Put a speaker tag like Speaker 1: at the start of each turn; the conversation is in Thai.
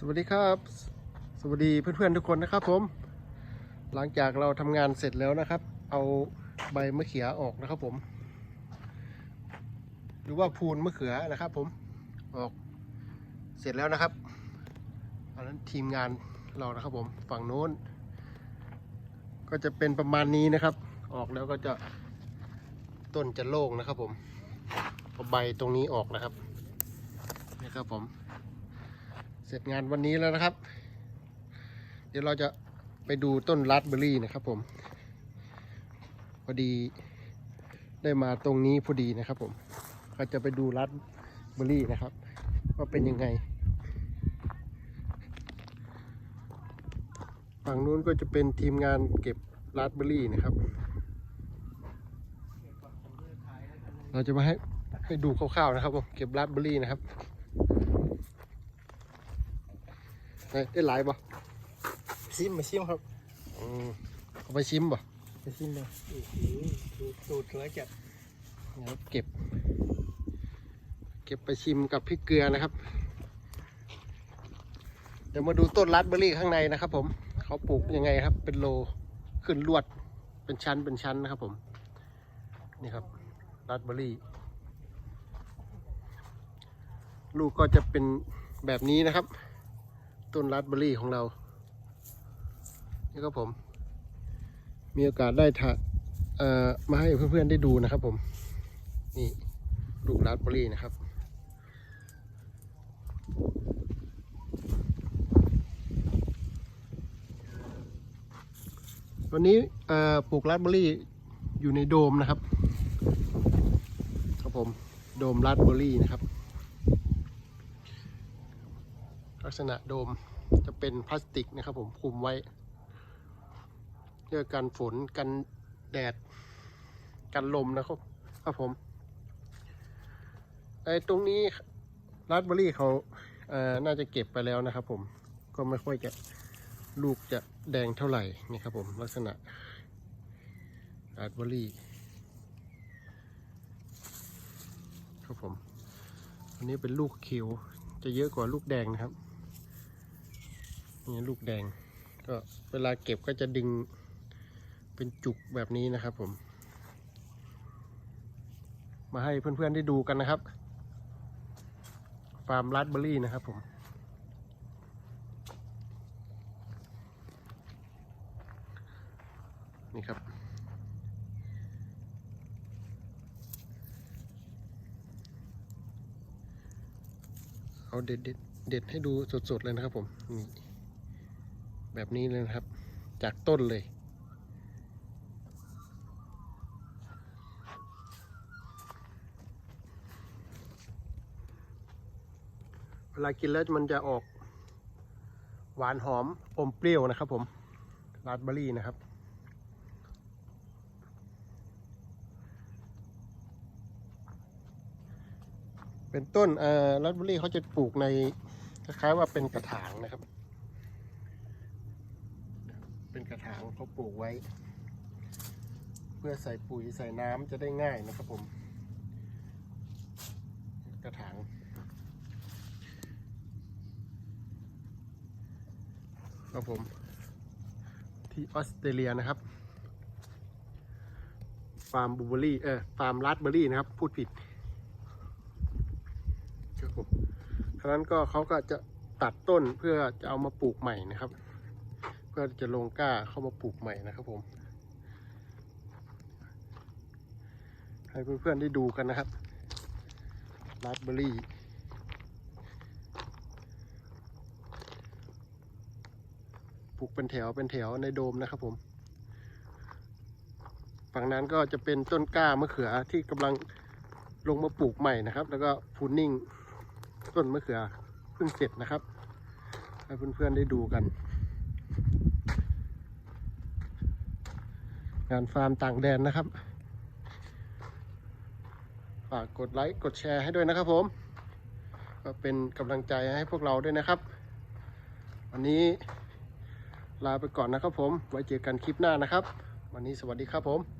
Speaker 1: สวัสดีครับ สวัสดีเพื่อนๆทุกคนนะครับผม หลังจากเราทำงานเสร็จแล้วนะครับ เอาใบมะเขือออกนะครับผม หรือว่าพูนมะเขือนะครับผมออกเสร็จแล้วนะครับอันนั้นทีมงานเรานะครับผมฝั่งโน้น ก็จะเป็นประมาณนี้นะครับ ออกแล้วก็จะต้นจะโล่งนะครับผมเอาใบตรงนี้ออกนะครับนี่ครับผม เสร็จงานวันนี้แล้วนะครับ เดี๋ยวเราจะไปดูต้นรัสเบอร์รี่นะครับผม พอดีได้มาตรงนี้พอดีนะครับผมก็จะไปดูรัสเบอร์รี่นะครับ ว่าเป็นยังไง ฝั่งนู้นก็จะเป็นทีมงานเก็บรัสเบอร์รี่นะครับ เราจะมาให้ให้ดูคร่าวๆนะครับผมเก็บรัสเบอร์รี่นะครับ เฮ้ย ได้หลายบ่
Speaker 2: ชิมมาชิมครับ
Speaker 1: อืมเอาไปชิมบ่
Speaker 2: มาชิมเลยโอ้โหดูดูดแล้วจะ
Speaker 1: เดี๋ยวเก็บ เก็บไปชิมกับพริกเกลือนะครับ เดี๋ยวมาดูต้นรัสเบอร์รี่ข้างในนะครับ ผมเขาปลูกยังไงครับ เป็นโลขึ้นลวดเป็นชั้นเป็นชั้นนะครับ ผม นี่ครับรัสเบอร์รี่ ลูกก็จะเป็นแบบนี้นะครับ ต้นรัสเบอรี่ของเรา นี่ครับผม มีโอกาสได้ถ่าเอ่อมาให้เพื่อนๆได้ดูนะครับผม นี่ลูกรัสเบอร์รี่นะครับวันนี้ปลูกรัสเบอร์รี่อยู่ในโดมนะครับ ครับผม โดมรัสเบอร์รี่นะครับ ลักษณะโดมจะเป็นพลาสติกนะครับผมคุมไว้เพื่อกันฝนกันแดด กันลมนะครับ ครับผมไอ้ตรงนี้ราสเบอร์รี่เขาเอ่อน่าจะเก็บไปแล้วนะครับผมก็ไม่ค่อยจะลูกจะแดงเท่าไหร่นี่ครับผมลักษณะราสเบอร์รี่ครับผมอันนี้เป็นลูกเขียวจะเยอะกว่าลูกแดงนะครับ นี่ลูกแดง ก็เวลาเก็บก็จะดึงเป็นจุกแบบนี้นะครับผม มาให้เพื่อนๆได้ดูกันนะครับ ฟาร์มรัสเบอร์รี่นะครับผมนี่ครับ เอาเด็ดเด็ดเด็ดให้ดูสดๆเลยนะครับผมนี่ แบบนี้เลยนะครับ จากต้นเลย เวลากินแล้วมันจะออก หวานหอมอมเปรี้ยวนะครับผมราสเบอรี่นะครับเป็นต้นเอ่อราสเบอรี่เขาจะปลูกในคล้ายๆว่าเป็นกระถางนะครับ เป็นกระถางเขาปลูกไว้ เพื่อใส่ปุ๋ยใส่น้ำจะได้ง่ายนะครับผม กระถางครับผม ที่ออสเตรเลียนะครับฟาร์มบลูเบอรี่เออฟาร์มราสเบอรี่นะครับ พูดผิดครับผมฉะนั้นก็เขาก็จะตัดต้นเพื่อจะเอามาปลูกใหม่นะครับ เพื่อจะลงกล้าเข้ามาปลูกใหม่นะครับผม ให้เพื่อนๆได้ดูกันนะครับราสเบอรี่ปลูกเป็นแถวเป็นแถวในโดมนะครับผม ฝั่งนั้นก็จะเป็นต้นกล้ามะเขือที่กำลังลงมาปลูกใหม่นะครับ แล้วก็พูนนิ่งต้นมะเขือเพิ่งเสร็จนะครับ ให้เพื่อนๆได้ดูกัน งานฟาร์มต่างแดนนะครับ ฝากกดไลค์กดแชร์ให้ด้วยนะครับผม ก็เป็นกำลังใจให้พวกเราด้วยนะครับ วันนี้ลาไปก่อนนะครับผม ไว้เจอกันคลิปหน้านะครับ วันนี้สวัสดีครับผม